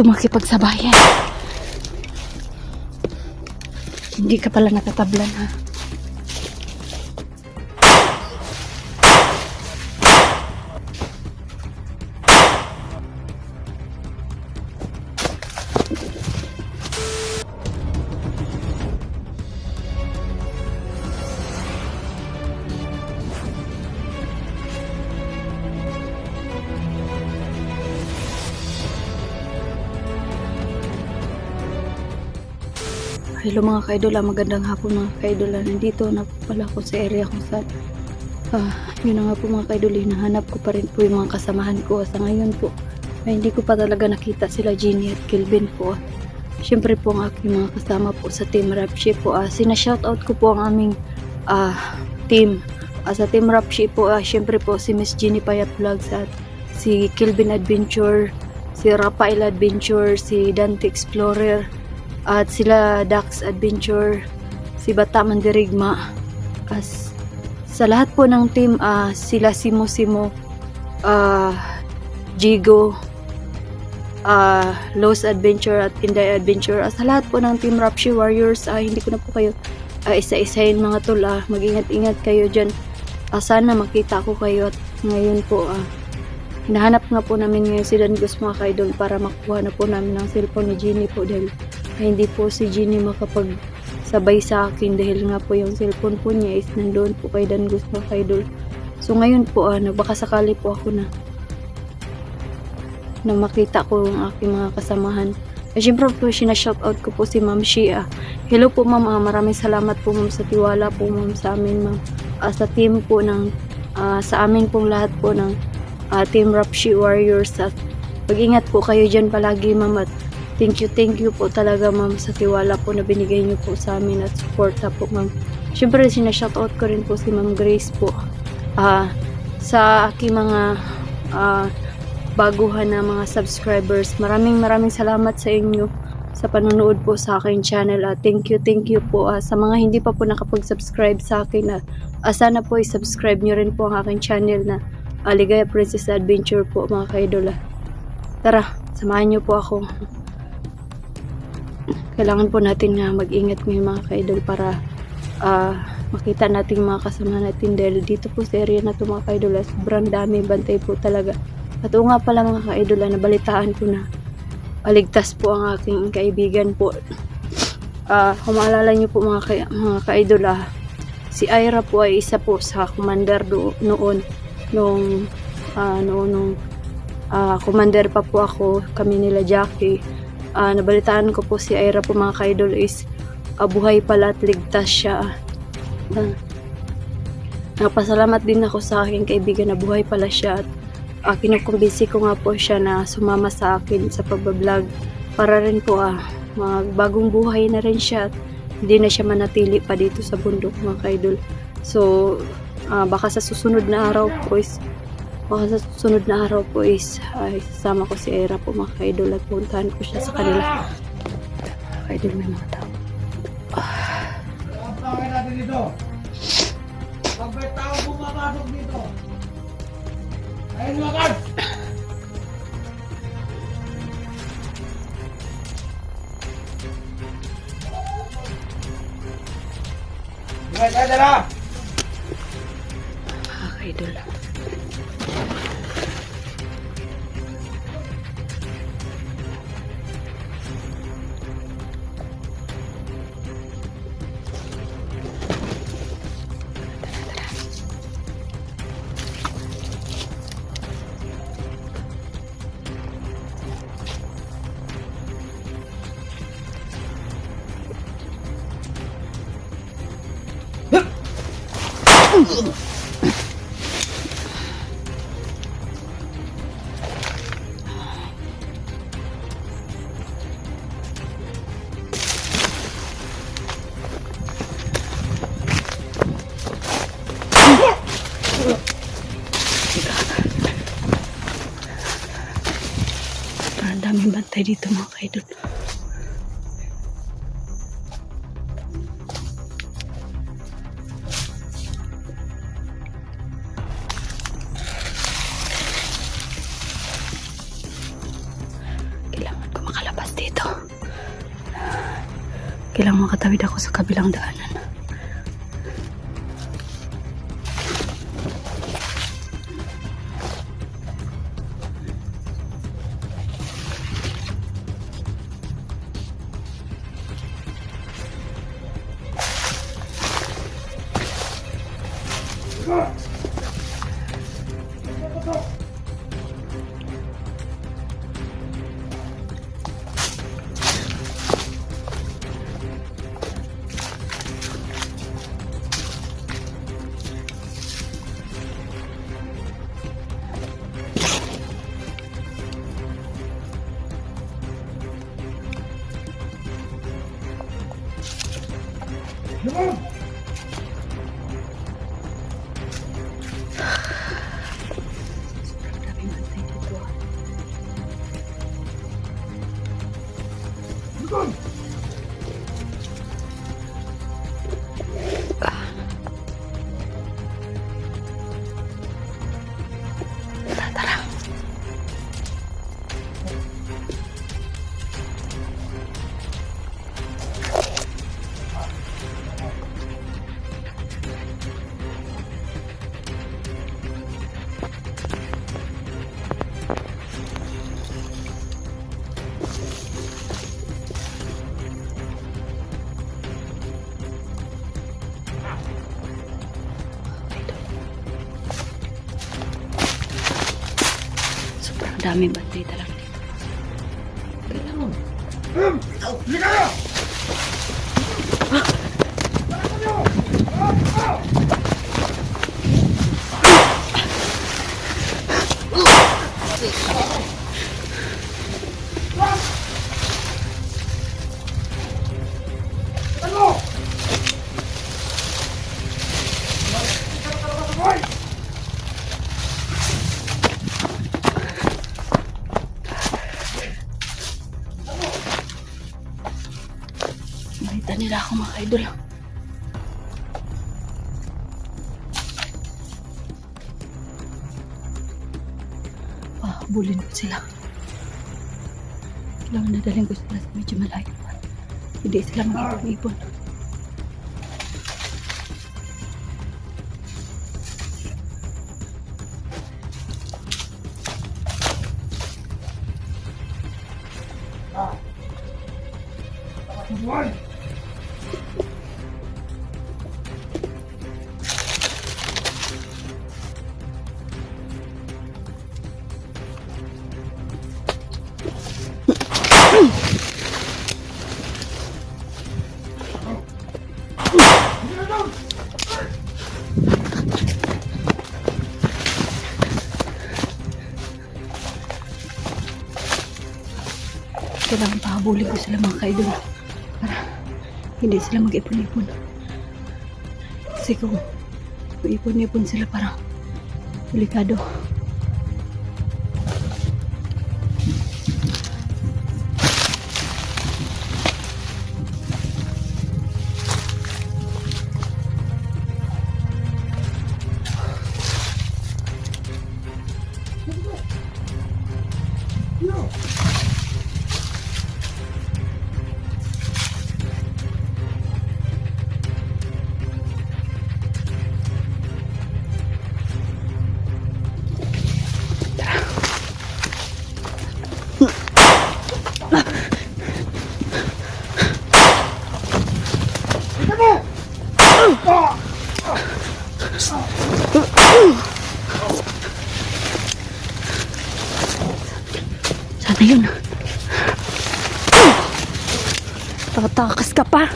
dito makipagsabayan. Hindi ka pala natatablan ha. Hello mga kaidola, magandang hapon mga kaidola. Nandito na po pala ako sa area kung saan ah, yun na nga po mga kaidola, hinahanap ko pa rin po yung mga kasamahan ko. Sa ngayon po, ay hindi ko pa talaga nakita sila Jeannie at Kelvin po. Siyempre po ang aking mga kasama po sa Team Rapshi po. Ah, sina-shoutout ko po ang aming ah, team. Ah, sa Team Rapshi po, ah, siyempre po si Miss Jeannie Payat Vlogs at si Kelvin Adventure, si Rafael Adventure, si Dante Explorer, at sila Dax Adventure, si Bata Mandirigma. As sa lahat po ng team, ah, sila Simo Simo, ah, Jigo, ah, Los Adventure at Inday Adventure. As sa lahat po ng team Rapshi Warriors, ah, hindi ko na po kayo ah, isa-isahin mga tol. ah. mag-ingat-ingat kayo dyan. Ah, sana makita ko kayo at ngayon po ah, hinahanap nga po namin ngayon si Dan Gus mga kaidol para makuha na po namin ang cellphone ni Jeannie po dahil ay hindi po si Jeannie makapag sabay sa akin dahil nga po yung cellphone po niya is nandoon po kay Dan Gus mga kaidol. So ngayon po, ah, baka sakali po ako na na makita ko ang aking mga kasamahan. Eh, syempre po, sinashoutout ko po si Ma'am Shia. Hello po ma'am, Ah, maraming salamat po ma'am sa tiwala po ma'am sa amin ma'am. Ah, sa team po ng, ah, sa amin pong lahat po ng ah, Team Rapshi Warriors at pag-ingat po kayo dyan palagi ma'am at thank you, thank you po talaga ma'am sa tiwala po na binigay niyo po sa amin at suporta po ma'am. Syempre sinashoutout ko rin po si Ma'am Grace po. Ah, sa aking mga ah, baguhan na mga subscribers. Maraming maraming salamat sa inyo sa panonood po sa aking channel. Ah, thank you, thank you po. Ah, sa mga hindi pa po nakapag-subscribe sa akin, ah, ah, sana po i-subscribe nyo rin po ang aking channel na ah, Ligaya Princess Adventure po mga kaidola. Tara, samahan nyo po ako. Kailangan po natin na mag-ingat ngayon mga kaidol para ah, makita natin mga kasama natin. Dahil dito po sa area na ito mga kaidol ah, sobrang dami bantay po talaga. At oo nga pala mga kaidol ah, nabalitaan ko na aligtas po ang aking kaibigan po. Ah kung maalala niyo po mga, ka- mga kaidol si Ira po ay isa po sa commander do, noon nung ah, noon nung ah, commander pa po ako kami nila Jackie Ah, nabalitaan ko po si Ira po mga kaidol is ah, buhay pala at ligtas siya Ah, Napasalamat din ako sa aking kaibigan na buhay pala siya at uh, kinukumbinsi ko nga po siya na sumama sa akin sa pagbablog para rin po ah, magbagong buhay na rin siya at hindi na siya manatili pa dito sa bundok mga kaidol. So, ah, baka sa susunod na araw po is baka sa susunod na araw po is ay sasama ko si Era po mga kaidol at puntahan ko siya sa kanila. Kaidol may mga tao. Ang tawag natin dito. Pag may tao pumapasok dito. Ayun tayo dala! Mga kaidol. tayo dito mga kaidol. Kailangan ko makalabas dito. Kailangan makatawid ako sa kabilang daanan. Lumon! Sobrang Good. Daming bantay talaga dito. Lumon! Um! Hindi nila ako mga idol. Ah, bulin ko sila. Kailangan nadalhin ko sila sa medyo malayo. Hindi sila mag-ipon-ipon. Hoy! Kailangan pahabulin ko sila mga kaidol. Para hindi sila mag-ipon-ipon. Kasi kung ipon-ipon sila parang delikado. Sana yun. Tatakas ka pa.